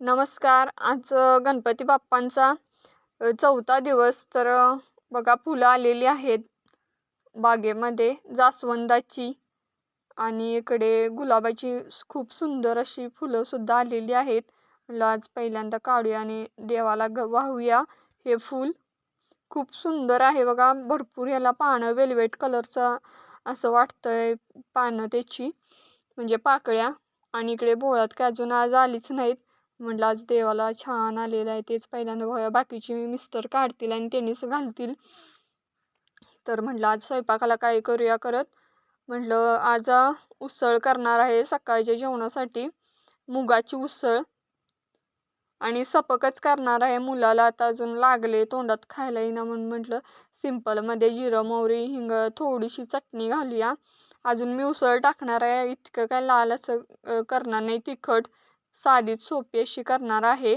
नमस्कार. आज गणपती बाप्पांचा चौथा दिवस. तर बघा फुलं आलेली आहेत बागेमध्ये जास्वंदाची आणि इकडे गुलाबाची खूप सुंदर अशी फुलंसुद्धा आलेली आहेत. म्हणलं आज पहिल्यांदा काढूया आणि देवाला ग वाहूया हे फूल. खूप सुंदर आहे बघा भरपूर याला पानं वेलवेट कलरचं असं वाटतंय पानं त्याची. म्हणजे पाकळ्या आणि इकडे बोळात काय अजून आज आलीच नाहीत. म्हटलं आज देवाला छान आलेलं आहे तेच पहिल्यांदा बघूया. बाकीची मिस्टर काढतील आणि त्यांनीच घालतील. तर म्हटलं आज स्वयंपाकाला काय करूया करत? म्हटलं आज उसळ करणार आहे सकाळच्या जेवणासाठी. मुगाची उसळ. आणि सपकच करणार आहे मुलाला. आता अजून लागले तोंडात खायला येईना म्हणून म्हटलं सिम्पलमध्ये जिरं मोहरी हिंग थोडीशी चटणी घालूया. अजून मी उसळ टाकणार आहे इतकं काय लाल असं करणार नाही तिखट. साधीच सोपी अशी करणार आहे.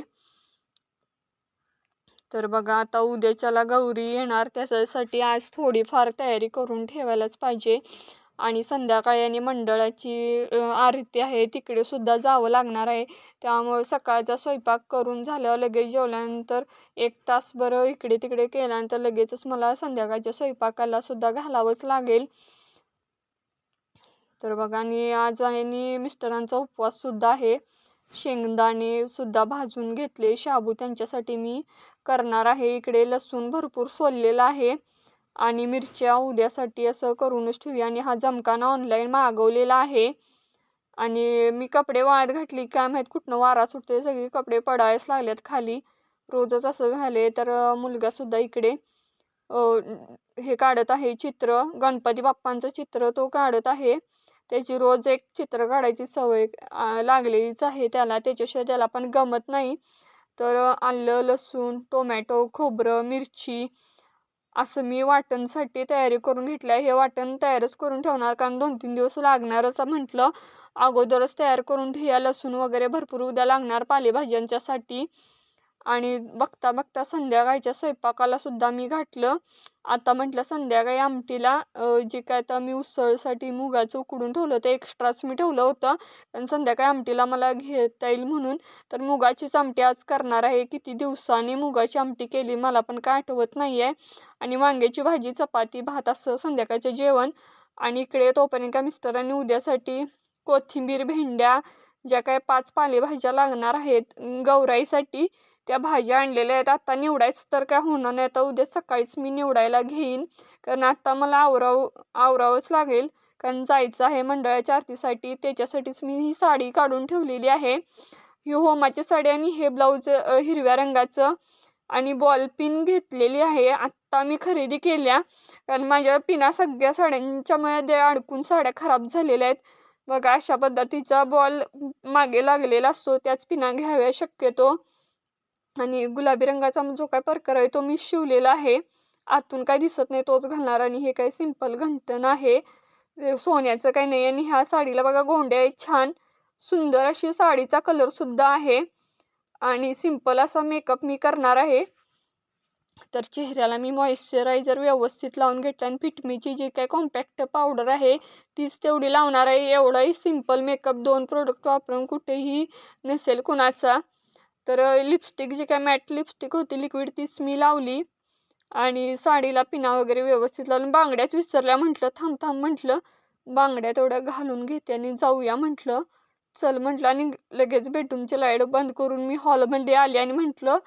तर बघा आता उद्याच्याला गौरी येणार त्याच्यासाठी आज थोडीफार तयारी करून ठेवायलाच पाहिजे. आणि संध्याकाळी आणि मंडळाची आरती आहे तिकडे सुद्धा जावं लागणार आहे. त्यामुळे सकाळचा स्वयंपाक करून झाल्यावर लगेच जेवल्यानंतर एक तास बरं इकडे तिकडे केल्यानंतर लगेचच मला संध्याकाळच्या स्वयंपाकाला सुद्धा घालावंच लागेल. तर बघा आणि आज आणि मिस्टरांचा उपवास सुद्धा आहे. शेंगदाणे सुद्धा भाजून घेतले. शाबू त्यांच्यासाठी मी करणार आहे. इकडे लसूण भरपूर सोललेला आहे. आणि मिरच्या उद्यासाठी असं करूनच ठेवूया. आणि हा जमकाना ऑनलाईन मागवलेला आहे. आणि मी कपडे वाळत घातली. काय माहीत कुठनं वारा सुटते सगळे कपडे पडायच लागलेत खाली. रोजच असं झाले तर मुलगासुद्धा इकडे हे काढत आहे. चित्र गणपती बाप्पांचं चित्र तो काढत आहे. त्याची रोज एक चित्र काढायची सवय लागलेलीच आहे त्याला. त्याच्याशिवाय त्याला पण गमत नाही. तर आलं लसूण टोमॅटो खोबरं मिरची असं मी वाटणसाठी तयारी करून घेतलं आहे हे वाटण तयारच करून ठेवणार कारण दोन तीन दिवस लागणारच म्हटलं. अगोदरच तयार करून ठेवूया. लसूण वगैरे भरपूर उद्या लागणार पालेभाज्यांच्यासाठी. आणि बघता बघता संध्याकाळच्या स्वयंपाकाला सुद्धा मी घातलं. आता म्हटलं संध्याकाळी आमटीला जे काय आता मी उसळसाठी मुगाचं उकडून ठेवलं ते एक्स्ट्राच मी ठेवलं होतं. पण संध्याकाळी आमटीला मला घेता येईल म्हणून. तर मुगाचीच आमटी आज करणार आहे. किती दिवसांनी मुगाची आमटी केली मला पण काय आठवत नाही आहे आणि वांग्याची भाजी चपाती भात असं संध्याकाळचं जेवण. आणि इकडे तोपर्यंत का मिस्टरांनी उद्यासाठी कोथिंबीर भेंड्या ज्या काय पाच पालेभाज्या लागणार आहेत गौराईसाठी त्या भाज्या आणलेल्या आहेत. आता निवडायचं तर काय होणार नाही. आता उद्या सकाळीच मी निवडायला घेईन. कारण आत्ता मला आवराव आवरावंच लागेल. कारण जायचं आहे मंडळाच्या आरतीसाठी. त्याच्यासाठीच मी ही साडी काढून ठेवलेली आहे. ही होमाची साडी आणि हे ब्लाऊज हिरव्या रंगाचं आणि बॉल पिन घेतलेली आहे. आत्ता मी खरेदी केल्या. कारण माझ्या पिना सगळ्या साड्यांच्यामध्ये अडकून साड्या खराब झालेल्या आहेत. बघा अशा पद्धतीचा बॉल मागे लागलेला असतो. त्याच पिना घ्याव्या शक्यतो. आणि गुलाबी रंगाचा जो काय प्रकार आहे तो मी शिवलेला आहे. आतून काय दिसत नाही तोच घालणार आणि हे काय सिंपल घंटण आहे. सोन्याचं काही नाही आणि ह्या साडीला बघा गोंड्या आहेत छान. सुंदर अशी साडीचा कलरसुद्धा आहे. आणि सिंपल असा मेकअप मी करणार आहे. तर चेहऱ्याला मी मॉइश्चरायझर व्यवस्थित लावून घेतलं आणि फिटमीची जी काय कॉम्पॅक्ट पावडर आहे तीच तेवढी लावणार आहे. एवढाही सिंपल मेकअप दोन प्रोडक्ट वापरून कुठेही नसेल कुणाचा. तर लिपस्टिक जी काय मॅट लिपस्टिक होती लिक्विड तीच मी लावली. आणि साडीला पिना वगैरे व्यवस्थित लावून बांगड्याच विसरल्या म्हटलं. थांब थांब म्हटलं. बांगड्या तेवढ्या घालून घेते आणि जाऊया म्हटलं. चल म्हटलं आणि लगेच बेडरूमचे लाइट बंद करून मी हॉलमध्ये आले आणि म्हटलं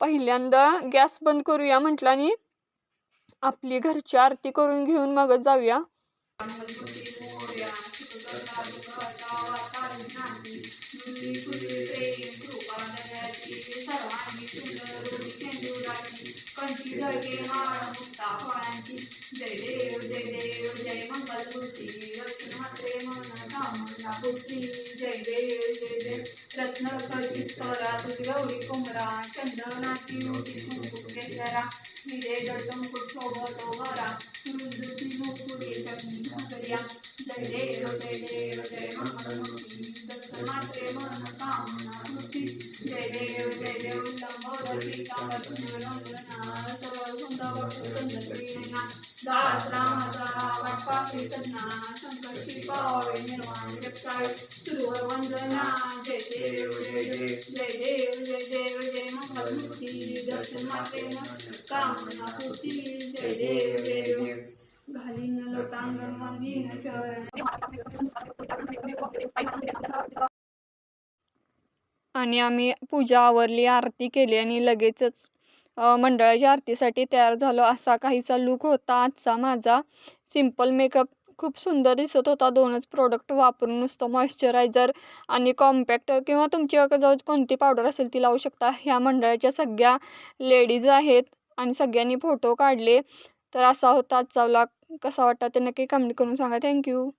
पहिल्यांदा गॅस बंद करूया म्हटलं आणि आपली घरची आरती करून घेऊन मगच जाऊया. आणि आम्ही पूजा आवरली आरती केली आणि लगेचच मंडळाच्या आरतीसाठी तयार झालो. असा काहीसा लूक होता. आजचा माझा सिंपल मेकअप खूप सुंदर दिसत होता. दोनच प्रोडक्ट वापरून नुसतं मॉइश्चरायझर आणि कॉम्पॅक्ट किंवा तुमच्याजवळ कोणती पावडर असेल ती लावू शकता. ह्या मंडळाच्या सगळ्या लेडीज आहेत आणि सगळ्यांनी फोटो काढले. तर असा होता आजचा व्लॉग कसा वाटता ते नक्की कमेंट करून सांगा. थँक्यू